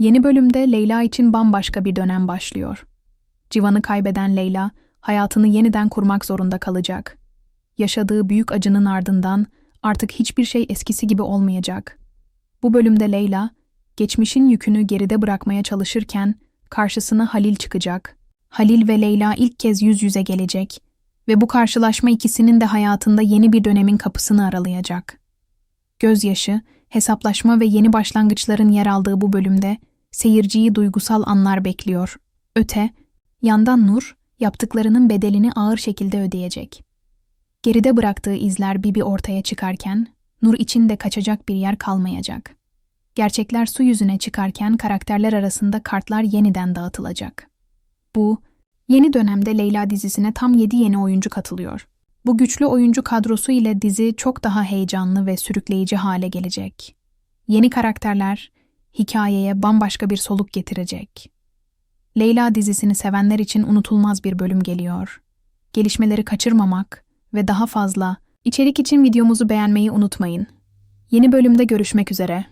Yeni bölümde Leyla için bambaşka bir dönem başlıyor. Civan'ı kaybeden Leyla, hayatını yeniden kurmak zorunda kalacak. Yaşadığı büyük acının ardından artık hiçbir şey eskisi gibi olmayacak. Bu bölümde Leyla, geçmişin yükünü geride bırakmaya çalışırken karşısına Halil çıkacak. Halil ve Leyla ilk kez yüz yüze gelecek ve bu karşılaşma ikisinin de hayatında yeni bir dönemin kapısını aralayacak. Gözyaşı, hesaplaşma ve yeni başlangıçların yer aldığı bu bölümde seyirciyi duygusal anlar bekliyor. Öte, yandan Nur, yaptıklarının bedelini ağır şekilde ödeyecek. Geride bıraktığı izler Bibi ortaya çıkarken, Nur için de kaçacak bir yer kalmayacak. Gerçekler su yüzüne çıkarken karakterler arasında kartlar yeniden dağıtılacak. Bu, yeni dönemde Leyla dizisine tam 7 yeni oyuncu katılıyor. Bu güçlü oyuncu kadrosu ile dizi çok daha heyecanlı ve sürükleyici hale gelecek. Yeni karakterler hikayeye bambaşka bir soluk getirecek. Leyla dizisini sevenler için unutulmaz bir bölüm geliyor. Gelişmeleri kaçırmamak ve daha fazla içerik için videomuzu beğenmeyi unutmayın. Yeni bölümde görüşmek üzere.